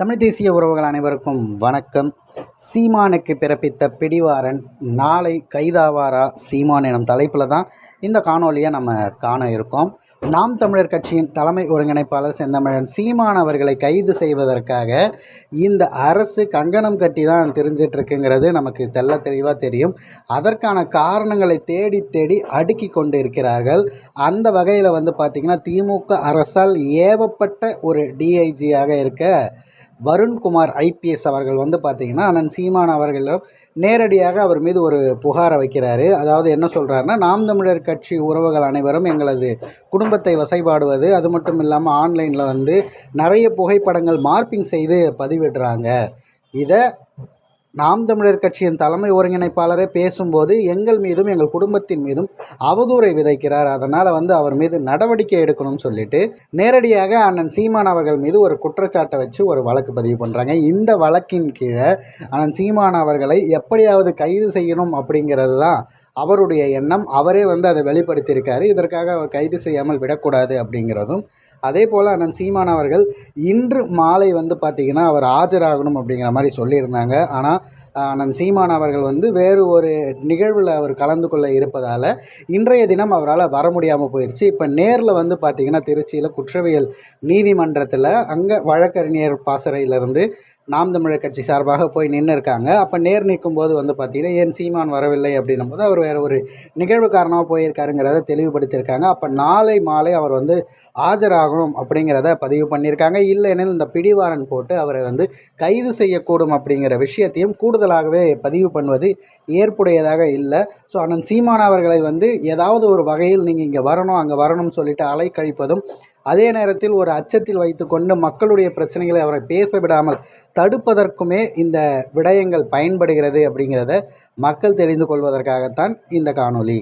தமிழ் தேசிய உறவுகள் அனைவருக்கும் வணக்கம். சீமானுக்கு பிறப்பித்த பிடிவாரன் நாளை கைதாவாரா சீமான் எனும் தலைப்பில் தான் இந்த காணொலியை நம்ம காண இருக்கோம். நாம் தமிழர் கட்சியின் தலைமை ஒருங்கிணைப்பாளர் செந்தமிழன் சீமான் அவர்களை கைது செய்வதற்காக இந்த அரசு கங்கணம் கட்டி தான் தெரிஞ்சிட்ருக்குங்கிறது நமக்கு தெல்ல தெளிவாக தெரியும். அதற்கான காரணங்களை தேடி தேடி அடுக்கி கொண்டு இருக்கிறார்கள் அந்த வகையில் வந்து பார்த்திங்கன்னா திமுக அரசால் ஏவப்பட்ட ஒரு டிஐஜியாக இருக்க வருண்குமார் ஐபிஎஸ் அவர்கள் வந்து பார்த்திங்கன்னா அண்ணன் சீமான் அவர்களிடம் நேரடியாக அவர் மீது ஒரு புகாரை வைக்கிறாரு. அதாவது என்ன சொல்கிறாருன்னா நாம் தமிழர் கட்சி உறவுகள் அனைவரும் எங்களது குடும்பத்தை வசைபாடுவது அது மட்டும் இல்லாமல் ஆன்லைனில் வந்து நிறைய புகைப்படங்கள் மார்பிங் செய்து பதிவிடுறாங்க. இதை நாம் தமிழர் கட்சியின் தலைமை ஒருங்கிணைப்பாளரே பேசும்போது எங்கள் மீதும் எங்கள் குடும்பத்தின் மீதும் அவதூறை விதைக்கிறார். அதனால் வந்து அவர் மீது நடவடிக்கை எடுக்கணும்னு சொல்லிட்டு நேரடியாக அண்ணன் சீமான் அவர்கள் மீது ஒரு குற்றச்சாட்டை வச்சு ஒரு வழக்கு பதிவு பண்ணுறாங்க இந்த வழக்கின் கீழே அண்ணன் சீமான் அவர்களை எப்படியாவது கைது செய்யணும் அப்படிங்கிறது தான் அவருடைய எண்ணம் அவரே வந்து அதை வெளிப்படுத்தியிருக்காரு. இதற்காக அவர் கைது செய்யாமல் விடக்கூடாது அப்படிங்கிறதும். அதே போல் அண்ணன் சீமான் அவர்கள் இன்று மாலை வந்து பார்த்திங்கன்னா அவர் ஆஜராகணும் அப்படிங்கிற மாதிரி சொல்லியிருந்தாங்க. ஆனால் அண்ணன் சீமான் அவர்கள் வந்து வேறு ஒரு நிகழ்வில் அவர் கலந்து கொள்ள இருப்பதால் இன்றைய தினம் அவரால் வர முடியாமல் போயிடுச்சு இப்போ நேரில் வந்து பார்த்திங்கன்னா திருச்சியில் குற்றவியல் நீதிமன்றத்தில் அங்கே வழக்கறிஞர் பாசறையிலிருந்து நாம் தமிழர் கட்சி சார்பாக போய் நின்று இருக்காங்க அப்போ நேர் நிற்கும் போது வந்து பார்த்தீங்கன்னா ஏன் சீமான் வரவில்லை அப்படின்னும் போது அவர் வேறு ஒரு நிகழ்வு காரணமாக போயிருக்காருங்கிறத தெளிவுபடுத்தியிருக்காங்க. அப்போ நாளை மாலை அவர் வந்து ஆஜராகணும் அப்படிங்கிறத பதிவு பண்ணியிருக்காங்க. இல்லைன்னு இந்த பிடிவாரன் போட்டு அவரை வந்து கைது செய்யக்கூடும் அப்படிங்கிற விஷயத்தையும் கூடுதலாகவே பதிவு பண்ணுவது ஏற்புடையதாக இல்லை. ஸோ அண்ணன் சீமான் அவர்களை வந்து ஏதாவது ஒரு வகையில் நீங்கள் இங்கே வரணும் அங்கே வரணும்னு சொல்லிட்டு அலைக்கழிப்பதும் அதே நேரத்தில் ஒரு அச்சத்தில் வைத்துக்கொண்டு மக்களுடைய பிரச்சனைகளை அவரை பேச விடாமல் தடுப்பதற்குமே இந்த விடயங்கள் பயன்படுகிறது அப்படிங்கிறத மக்கள் தெரிந்து கொள்வதற்காகத்தான் இந்த காணொலி